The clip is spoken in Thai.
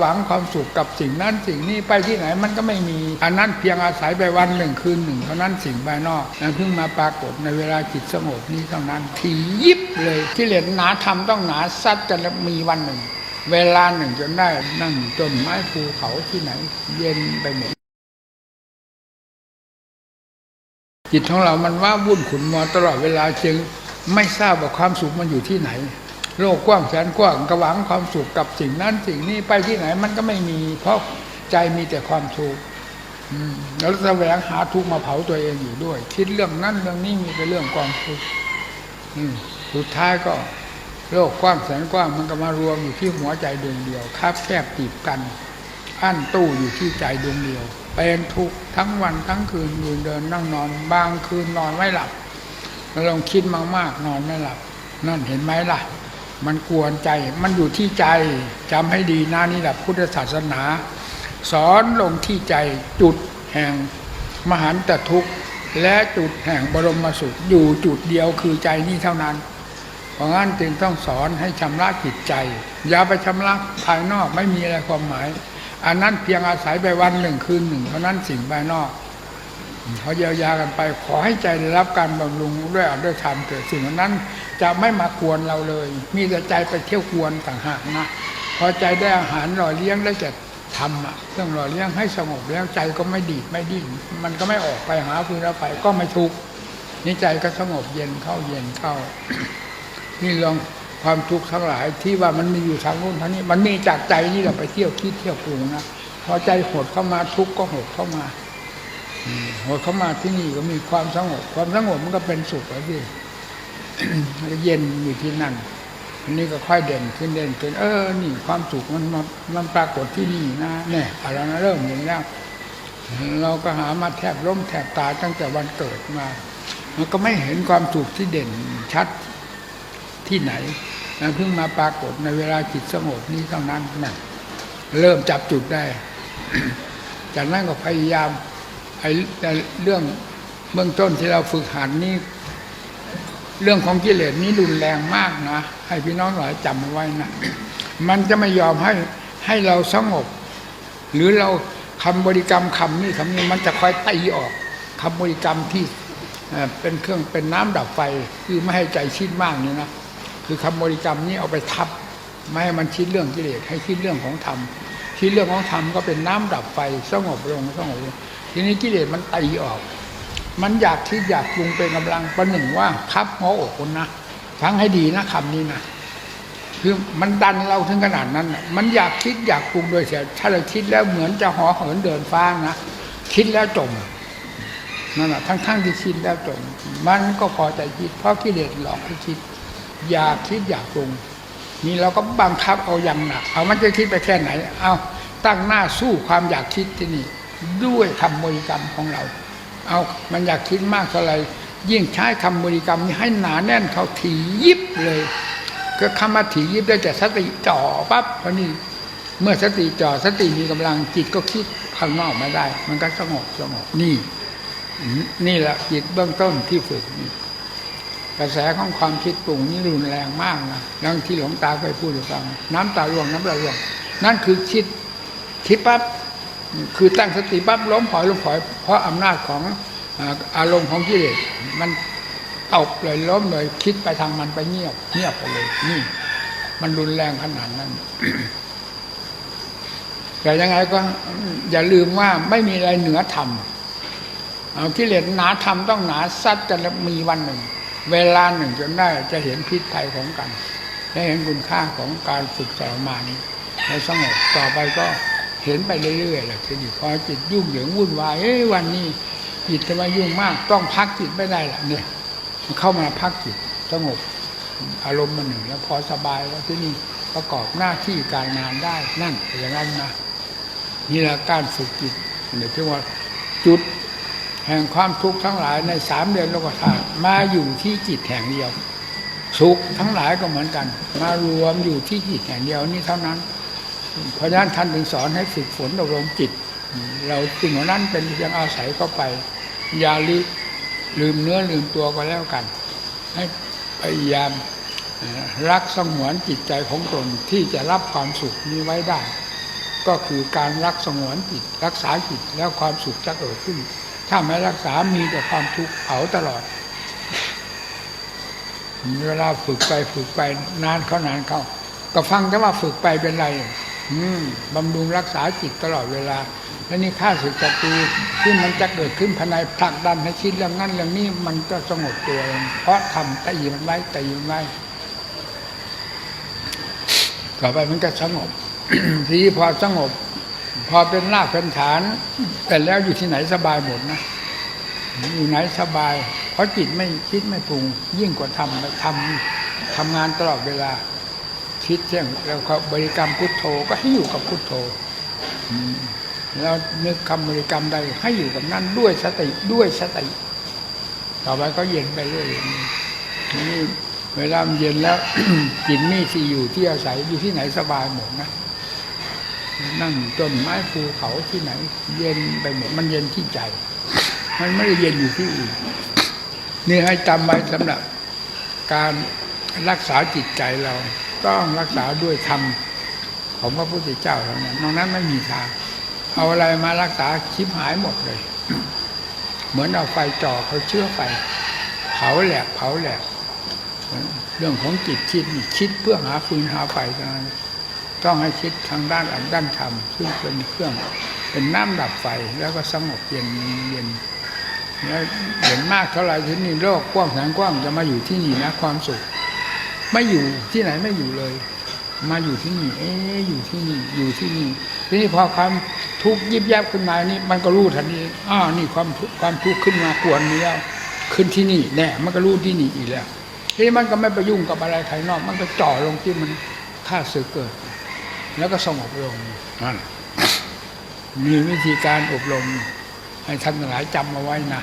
หวังความสุขกับสิ่งนั้นสิ่งนี้ไปที่ไหนมันก็ไม่มีอันนั้นเพียงอาศัยไปวันหนึ่งคืนหนึ่งเท่านั้นสิ่งภายนอกนั้นเพิ่งมาปรากฏในเวลาจิตสงบนี้เท่านั้นถี่ยิบเลยที่เหลือหนาทำต้องหนาซัดกันมีวันหนึ่ง เวลาหนึ่งจนได้นั่งต้นไม้ภูเขาที่ไหน เย็นไปหมดจิตของเรามันว่าวุ่นขุนมัวตลอดเวลาจึงไม่ทราบว่าความสุขมันอยู่ที่ไหน โลกกว้างแสนกว้างกระหวังความสุขกับสิ่งนั้นสิ่งนี้ไปที่ไหนมันก็ไม่มี เพราะใจมีแต่ความทุกข์แล้วแสวงหาทุกข์มาเผาตัวเองอยู่ด้วย คิดเรื่องนั้นเรื่องนี้มีแต่เรื่องความทุกข์สุดท้ายก็ โลกกว้างแสนกว้างมันก็มารวมอยู่ที่หัวใจดวงเดียวคับแคบตีบกันอั้นตู้อยู่ที่ใจดวงเดียวเป็นทุกข์ทั้งวันทั้งคืนยืนเดินนั่งนอน บางคืนนอนไม่หลับลองคิดมากๆนอนไม่หลับ นั่นเห็นไหมล่ะ มันกวนใจมันอยู่ที่ใจจำให้ดีนะนี่แหละพุทธศาสนา สอนลงที่ใจจุดแห่งมหันตทุกข์ และจุดแห่งบรมสุขอยู่จุดเดียวคือใจนี้เท่านั้น เพราะงั้นจึงต้องสอนให้ชำระจิตใจ อย่าไปชำระภายนอกไม่มีอะไรความหมาย อันนั้นเพียงอาศัยไปวันหนึ่งคืนหนึ่งเท่านั้นสิ่งภายนอกเขาเยียวยากันไปขอให้ใจได้รับการบำรุงด้วยอัดด้วยธรรมเกิดสิ่งนั้น จะไม่มากวนเราเลย มีแต่ใจไปเที่ยวกวนต่างหากนะพอใจได้อาหารหล่อเลี้ยงได้จะทำอะเครื่องหล่อเลี้ยงให้สงบแล้วใจก็ไม่ดีดไม่ดิ้นมันก็ไม่ออกไปหาฟืนไฟก็ไม่ทุกข์นี่ใจก็สงบเย็นเข้าเย็นเข้า นี่ลองความทุกข์ทั้งหลายที่ว่ามันมีอยู่ทางนู้นทางนี้ มันมีจากใจนี่เราไปเที่ยวคิดเที่ยวปรุงนะพอใจหดเข้ามาทุกข์ก็หดเข้ามาหดเข้ามาที่นี่ก็มีความสงบความสงบมันก็เป็นสุขแล้ว สิเย็นอยู่ที่นั่นอันนี้ก็ค่อยเด่นขึ้นเด่นขึ้นเออ นี่ความสุขมันมันมันปรากฏที่นี่นะเนี่ยอะไรนะเริ่มเห็นแล้วเราก็หามาแทบล้มแทบตายตั้งแต่วันเกิดมา มันก็ไม่เห็นความสุขที่เด่นชัดที่ไหนนะเพิ่งมาปรากฏในเวลาจิตสงบนี้เท่านั้นนะเริ่มจับจุดได้ จากนั้นก็พยายามไอ้เรื่องเบื้องต้นที่เราฝึกหัดนี้ เรื่องของกิเลสนี้รุนแรงมากนะให้พี่น้องหลายจำเอาไว้นะมันจะไม่ยอมให้ให้เราสงบ หรือเราคำบริกรรมคำนี้คำนี้มันจะคอยตีออกคำบริกรรมที่เป็นเครื่องเป็นน้ำดับไฟคือไม่ให้ใจชิดมากนี่นะคือคำบริกรรมนี้เอาไปทับไม่ให้มันคิดเรื่องกิเลสให้คิดเรื่องของธรรมคิดเรื่องของธรรมก็เป็นน้ำดับไฟสงบลงสงบลงทีนี้กิเลสมันตีออก มันอยากคิดอยากปรุงเป็นกำลังประหนึ่งว่าคับหัวอกคนนะฟังให้ดีนะคำนี้นะคือมันดันเราถึงขนาดนั้น มันอยากคิดอยากปรุงโดยเสียถ้าเราคิดแล้วเหมือนจะหอเหินเดินฟ้านะคิดแล้วจมนั่นแหละทั้งๆที่คิดแล้วจมมันก็พอใจคิด เพราะกิเลสหลอกให้คิด อยากคิดอยากปรุงนี่เราก็บังคับเอาอย่างหนักเอามันจะคิดไปแค่ไหน เอาตั้งหน้าสู้ความอยากคิดที่นี่ ด้วยคำบริกรรมของเรา เอามันอยากคิดมากเท่าไหรยิ่งใช้คำบริกรรมนี้ให้หนาแน่นเขาถี่ยิบเลยก็คำว่าถี่ยิบได้แต่สติจ่อปั๊บเพราะนี่เมื่อสติจ่อสติมีกำลังจิตก็คิดข้างนอกไม่ได้ มันก็สงบสงบนี่ นี่แหละจิตเบื้องต้นที่ฝึกนี่กระแสของความคิดปรุงนี่รุนแรงมากนะดังที่หลวงตาเคยพูดให้ฟัง น้ำตาร่วงน้ำตาร่วง นั่นคือคิดคิดปั๊บ คือตั้งสติปั๊บล้มผอยล้มผอย เพราะอำนาจของอารมณ์ของกิเลสมันตกเลยล้มเลยคิดไปทางมันไปเงียบเงียบไปเลยนี่ มันรุนแรงขนาดนั้นแต่ยังไงก็อย่าลืมว่าไม่มีอะไรเหนือธรรมเอากิเลสหนาทำต้องหนาซัดกันแล้วมีวันหนึ่ง เวลาหนึ่งจนได้จะเห็นพิษภัยของกันได้เห็นคุณค่าของการฝึกสมานี้ในสงบต่อไปก็ เห็นไปเรื่อยๆแหละทีนี้พอจิตยุ่งเหยิงวุ่นวายเอ้ยวันนี้จิตทำไมยุ่งมาก ต้องพักจิตไม่ได้ละเนี่ยมันเข้ามาพักจิตสงบอารมณ์มันหนึ่งแล้วพอสบายแล้วที่นี่ประกอบหน้าที่การงานได้นั่นอย่างนั้นนะนี่แหละการฝึกจิตเดี๋ยวที่ว่าจุดแห่งความทุกข์ทั้งหลายในสามเดือนโลกธาตุมาอยู่ที่จิตแห่งเดียวสุขทั้งหลายก็เหมือนกัน มารวมอยู่ที่จิตแห่งเดียวนี่เท่านั้น เพราะฉะนั้นท่านถึงสอนให้ฝึกฝนอบรมจิต เราสิ่งเหล่านั้นเป็นเพียงอาศัยเข้าไป อย่าลืมลืมเนื้อลืมตัวก็แล้วกัน ให้พยายามรักสงวนจิตใจของตนที่จะรับความสุขนี้ไว้ได้ ก็คือการรักสงวนจิต รักษาจิตแล้วความสุขจะเกิดขึ้น ถ้าไม่รักษามีแต่ความทุกข์เผาตลอดเวลาฝึกไปฝึกไปนานเขานานเขาก็ฟังแต่ว่าฝึกไปเป็นไร บำรุงรักษาจิตตลอดเวลา แล้วนี่ข้าศึกศัตรูที่มันจะเกิดขึ้นภายในผลักดันให้คิดเรื่องนั้นเรื่องนี้มันก็สงบตัวเองเพราะทำแตีมันไว้ตีมันไว้ต่อไปมันก็สงบทีพอสงบ พอเป็นรากเป็นฐาน แต่แล้วอยู่ที่ไหนสบายหมดนะอยู่ไหนสบาย เพราะจิตไม่คิดไม่ปรุงยิ่งกว่าทำทำทำงานตลอดเวลา คิดเช่นแล้วก็บริกรรมพุทโธก็ให้อยู่กับพุทโธแล้วนึกคำบริกรรมใดให้อยู่กับนั้นด้วยสติด้วยสติ ต่อไปก็เย็นไปเรื่อยนี่เวลาเย็นแล้วจิตนี่ที่อยู่ที่อาศัยอยู่ที่ไหนสบายหมดนะนั่งต้นไม้ภูเขาที่ไหน เย็นไปหมดมันเย็นที่ใจ มันไม่ได้เย็นอยู่ที่อื่นนี่ให้จำไว้สำหรับการรักษาจิตใจเรา ต้องรักษาด้วยธรรมของพระพุทธเจ้าเท่านั้นนอกนั้นไม่มีทาง เอาอะไรมารักษาชิบหายหมดเลย เหมือนเอาไฟจ่อเขาเชื่อไฟเผาแหลกเผาแหลกเรื่องของจิตคิดนี่คิดเพื่อหาฟืนหาไฟเท่านั้นต้องให้คิดทางด้านอันด้านธรรมซึ่งเป็นเครื่องเป็นน้ำดับไฟแล้วก็สงบเย็นเย็นเห็นมากเท่าไหร่ที่นี่โลกกว้างแสนกว้างจะมาอยู่ที่นี่นะความสุข ไม่อยู่ที่ไหนไม่อยู่เลย มาอยู่ที่นี่ เอ๊ะอยู่ที่นี่อยู่ที่นี่ทีนี้พอความทุกข์ยิบยับขึ้นมานี่มันก็รู้ทันทีอ้าวนี่ความทุกข์ความทุกข์ขึ้นมากวนนี้แล้วขึ้นที่นี่แน่มันก็รู้ที่นี่อีกแล้วทีนี้มันก็ไม่ไปยุ่งกับอะไรภายนอก มันก็จ่อลงที่มันฆ่าศึกเกิด แล้วก็สงบลงนั่นมีวิธีการอบรมให้ท่านทั้งหลายจำเอาไว้นะ